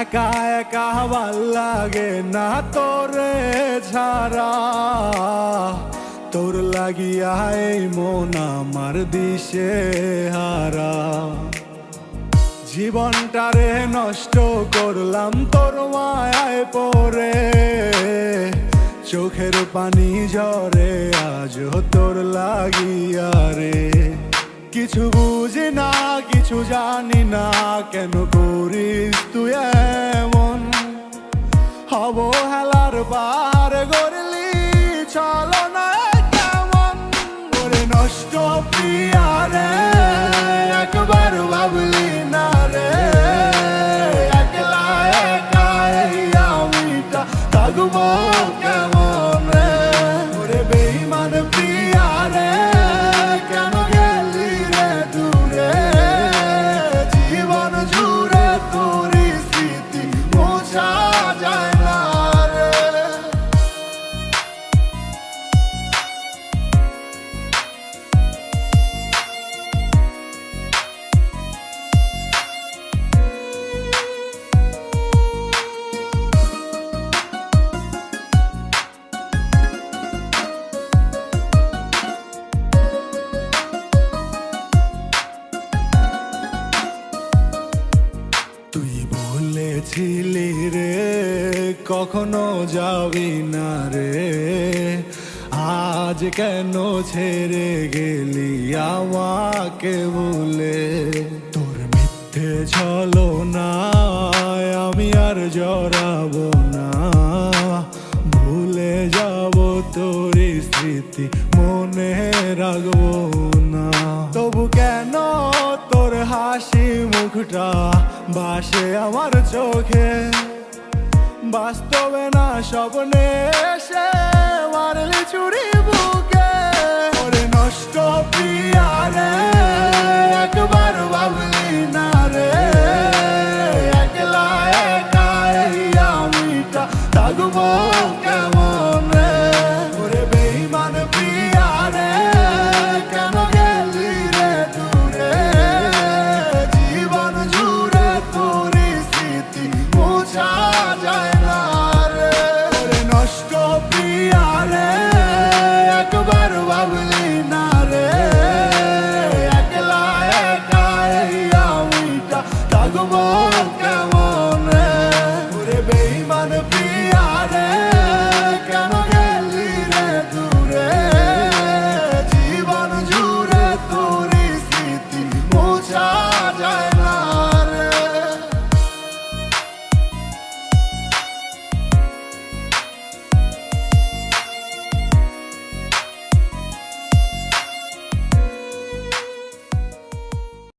একা একা ভালো লাগে না তোরে ছাড়া। তোর লাগিয়া এই মন আমার দিশে হারা। জীবনটারে নষ্ট করলাম তোর মায়ায় পরে চোখের পানি ঝরে আজ তোর লাগিয়া রে। কিছু বুঝি না, কিছু জানি না কেন করিস বলেছিলি রে, কখনো যাবি না রে। আজ কেন ছেড়ে গেলি আমাকে বলে? তোর মিথ্যে চলো না আমি আর জড়াবো না। ভুলে যাব তোর স্মৃতি, মনে রাখব না। তবু কেন তোর হাসি মুখটা বাসে আমার চোখে। বাস্তবে না স্বপ্নে এসে মারলি চুরি বুকে। নষ্ট একবার রে। একলা একা এই আমিটা থাকব বাঁচা যায় না রে নষ্ট প্রিয়া রে একবার ভাবলি না রে একলা একা আমি থাকব কেমন